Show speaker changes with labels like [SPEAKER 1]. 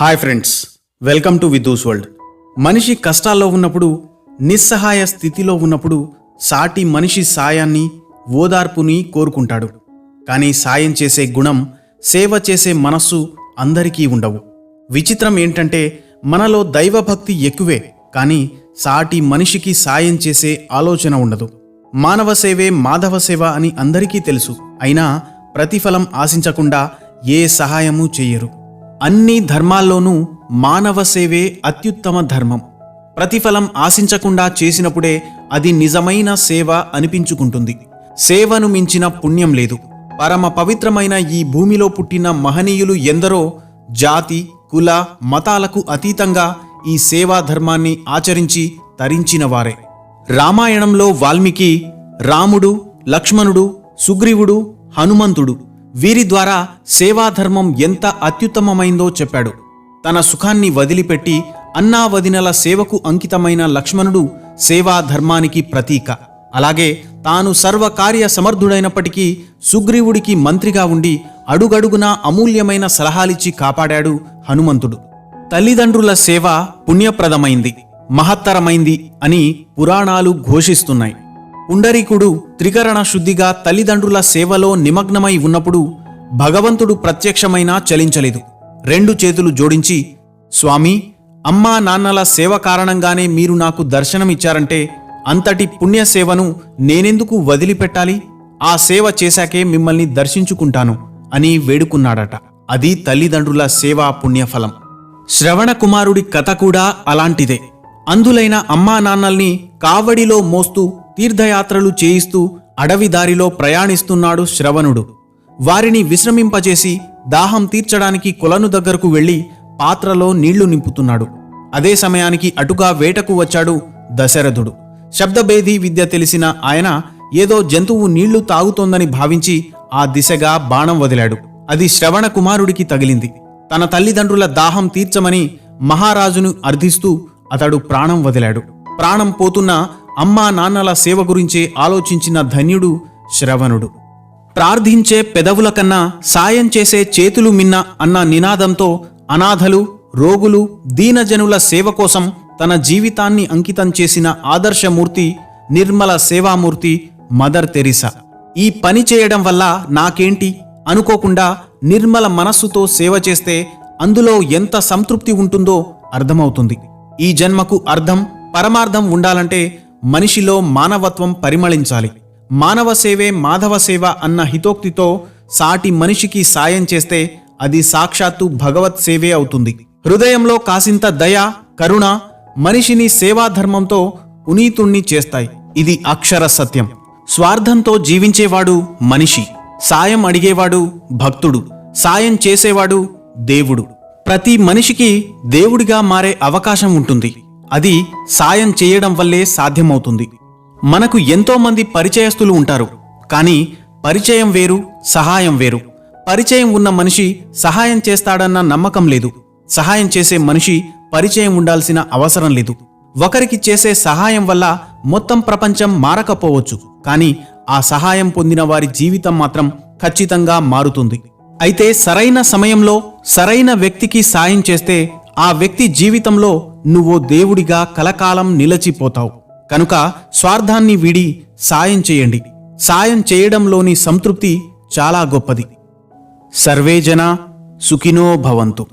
[SPEAKER 1] Hi friends welcome to Vidhu's world మనిషి కష్టాల్లో ఉన్నప్పుడు నిస్సహాయ స్థితిలో ఉన్నప్పుడు సాటి మనిషి సాయాన్ని ఓదార్పుని కోరుకుంటాడు. కానీ సాయం చేసే గుణం సేవ చేసే మనస్సు అందరికీ ఉండవు. విచిత్రం ఏంటంటే మనలో దైవభక్తి ఎక్కువే కానీ సాటి మనిషికి సాయం చేసే ఆలోచన ఉండదు. మానవ సేవే మాధవ సేవ అని అందరికీ తెలుసు. అయినా ప్రతిఫలం ఆశించకుండా ఏ సహాయము చెయ్యరు అన్ని ధర్మాల్లోనూ మానవ సేవే అత్యుత్తమ ధర్మం. ప్రతిఫలం ఆశించకుండా చేసినప్పుడే అది నిజమైన సేవ అనిపించుకుంటుంది. సేవను మించిన పుణ్యం లేదు. పరమ పవిత్రమైన ఈ భూమిలో పుట్టిన మహనీయులు ఎందరో జాతి కుల మతాలకు అతీతంగా ఈ సేవా ధర్మాన్ని ఆచరించి తరించినవారే రామాయణంలో వాల్మీకి రాముడు లక్ష్మణుడు సుగ్రీవుడు హనుమంతుడు వీరి ద్వారా సేవాధర్మం ఎంత అత్యుత్తమమైందో చెప్పాడు. తన సుఖాన్ని వదిలిపెట్టి అన్నా వదినల సేవకు అంకితమైన లక్ష్మణుడు సేవాధర్మానికి ప్రతీక. అలాగే తాను సర్వకార్య సమర్థుడైనప్పటికీ సుగ్రీవుడికి మంత్రిగా ఉండి అడుగడుగునా అమూల్యమైన సలహాలిచ్చి కాపాడాడు హనుమంతుడు. తల్లిదండ్రుల సేవ పుణ్యప్రదమైంది మహత్తరమైంది అని పురాణాలు ఘోషిస్తున్నాయి. పుండరీకుడు త్రికరణ శుద్ధిగా తల్లిదండ్రుల సేవలో నిమగ్నమై ఉన్నప్పుడు భగవంతుడు ప్రత్యక్షమైనా చలించలేదు. రెండు చేతులు జోడించి స్వామి అమ్మా నాన్నల సేవ కారణంగానే మీరు నాకు దర్శనమిచ్చారంటే అంతటి పుణ్య సేవను నేనెందుకు వదిలిపెట్టాలి? ఆ సేవ చేశాకే మిమ్మల్ని దర్శించుకుంటాను అని వేడుకున్నాడట. అది తల్లిదండ్రుల సేవా పుణ్యఫలం. శ్రవణ కుమారుడి కథ కూడా అలాంటిదే. అందులైన అమ్మా నాన్నల్ని కావడిలో మోస్తూ తీర్థయాత్రలు చేయిస్తూ అడవి దారిలో ప్రయాణిస్తున్నాడు శ్రవణుడు. వారిని విశ్రమింపజేసి దాహం తీర్చడానికి కొలను దగ్గరకు వెళ్ళి పాత్రలో నీళ్ళు నింపుతున్నాడు. అదే సమయానికి అటుగా వేటకు వచ్చాడు దశరథుడు. శబ్దభేది విద్య తెలిసిన ఆయన ఏదో జంతువు నీళ్ళు తాగుతోందని భావించి ఆ దిశగా బాణం వదిలాడు. అది శ్రవణ కుమారుడికి తగిలింది. తన తల్లిదండ్రుల దాహం తీర్చమని మహారాజును అర్థిస్తూ అతడు ప్రాణం వదిలాడు. ప్రాణం పోతున్న అమ్మా నాన్నల సేవ గురించే ఆలోచించిన ధన్యుడు శ్రవణుడు. ప్రార్థించే పెదవుల కన్నా సాయం చేసే చేతులు మిన్న అన్న నినాదంతో అనాథలు రోగులు దీనజనుల సేవ కోసం తన జీవితాన్ని అంకితం చేసిన ఆదర్శమూర్తి నిర్మల సేవామూర్తి మదర్ తెరిసా. ఈ పని చేయడం వల్ల నాకేంటి? అనుకోకుండా నిర్మల మనస్సుతో సేవ చేస్తే అందులో ఎంత సంతృప్తి ఉంటుందో అర్థమవుతుంది. ఈ జన్మకు అర్థం పరమార్థం ఉండాలంటే మనిషిలో మానవత్వం పరిమళించాలి. మానవ సేవే మాధవ సేవ అన్న హితోక్తితో సాటి మనిషికి సాయం చేస్తే అది సాక్షాత్తు భగవత్ సేవే అవుతుంది. హృదయంలో కాసింత దయ కరుణ మనిషిని సేవాధర్మంతో ఉనీతుణ్ణి చేస్తాయి. ఇది అక్షర సత్యం. స్వార్థంతో జీవించేవాడు మనిషి. సాయం అడిగేవాడు భక్తుడు. సాయం చేసేవాడు దేవుడు. ప్రతి మనిషికి దేవుడిగా మారే అవకాశం ఉంటుంది. అది సాయం చేయడం వల్లే సాధ్యమవుతుంది. మనకు ఎంతోమంది పరిచయస్తులు ఉంటారు కానీ పరిచయం వేరు సహాయం వేరు. పరిచయం ఉన్న మనిషి సహాయం చేస్తాడన్న నమ్మకం లేదు. సహాయం చేసే మనిషి పరిచయం ఉండాల్సిన అవసరం లేదు. ఒకరికి చేసే సహాయం వల్ల మొత్తం ప్రపంచం మారకపోవచ్చు కానీ ఆ సహాయం పొందిన వారి జీవితం మాత్రం ఖచ్చితంగా మారుతుంది. అయితే సరైన సమయంలో సరైన వ్యక్తికి సాయం చేస్తే ఆ వ్యక్తి జీవితంలో నువ్వు దేవుడిగా కలకాలం నిలచిపోతావు. కనుక స్వార్థాన్ని వీడి సాయం చేయండి. సాయం చేయడంలోని సంతృప్తి చాలా గొప్పది. సర్వేజన సుఖినో భవంతు.